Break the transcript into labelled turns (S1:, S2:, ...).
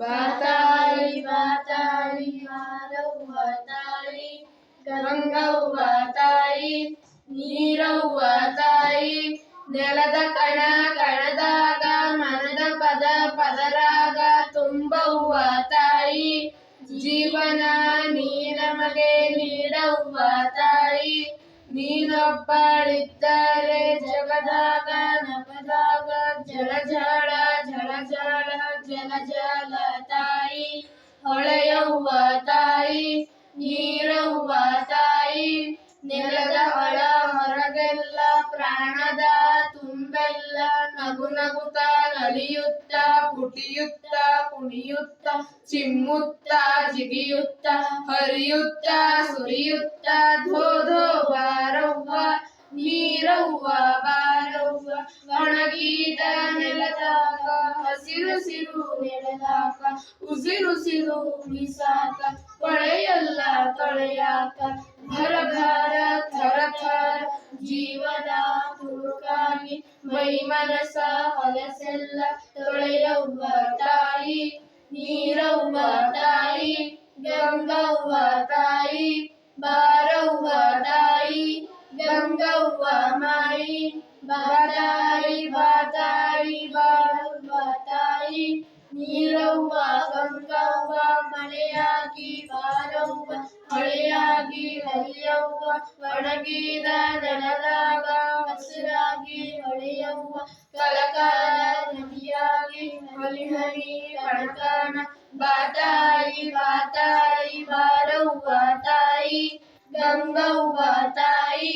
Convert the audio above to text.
S1: ಬಾತಾಯಿ ಬಾತಾಯಿ ಹಾರವ್ವ ತಾಯಿ ಗಂಗವ್ವ ತಾಯಿ ನೀರವ್ವ ತಾಯಿ ನೆಲದ ಕಣ ಕಣದಾಗ ಮನದ ಪದ ಪದರಾಗ ತುಂಬವ್ವ ತಾಯಿ ಜೀವನ ನೀ ನಮಗೆ ನೀಡವ್ವ ತಾಯಿ ನೀನೊಬ್ಬಳಿದ್ದರೆ ಜಗದಾಗ ನಗದಾಗ ಜಲ ಜಳ ಜಲ ಪ್ರಾಣದ ತುಂಬೆಲ್ಲ ನಗು ನಗುತ್ತ ನಲಿಯುತ್ತ ಪುಟಿಯುತ್ತ ಕುಣಿಯುತ್ತ, ಚಿಮ್ಮುತ್ತ, ಜಿಗಿಯುತ್ತ, ಹರಿಯುತ್ತ, ಸುರಿಯುತ್ತ, ಧೋ ಧೋ ಬಾರವ್ವ, ನೀರವ್ವ ಬಾರವ್ವ, ಒಣಗಿದ ನೆಲದಾಗ, ಹಸಿರು ಸಿರು ನೆಲದಾಗ ಉಸಿರುಸಿರು ಉಳಿಸಾಕ ಕೊಳೆಯಲ್ಲ ತೊಳೆಯಾಕ ಭರ ಭರ ಥರ ಥರ ತುಳುಕಾಗಿ ಮೈ ಮನಸ ಹೊಲಸೆಲ್ಲ ತೊಳೆಯವ್ವ ತಾಯಿ ನೀರವ್ವ ತಾಯಿ ಗಂಗವ್ವ ತಾಯಿ ಬಾರವ್ವ ತಾಯಿ ಪಾರವ್ವ ಮಳೆಯಾಗಿ ಹರಿಯವ್ವ ಒಣಗಿದ ನೆಲದಾಗ ಹಸಿರಾಗಿ ಹೊಳೆಯವ್ವ ಕಲಕಾಲ ನದಿಯಾಗಿ ಹರಿಹರಿ ಕಣಕಾಣ ಬಾತಾಯಿ ಬಾತಾಯಿ ಬಾರವ್ವ ತಾಯಿ ಗಂಗವ್ವ ತಾಯಿ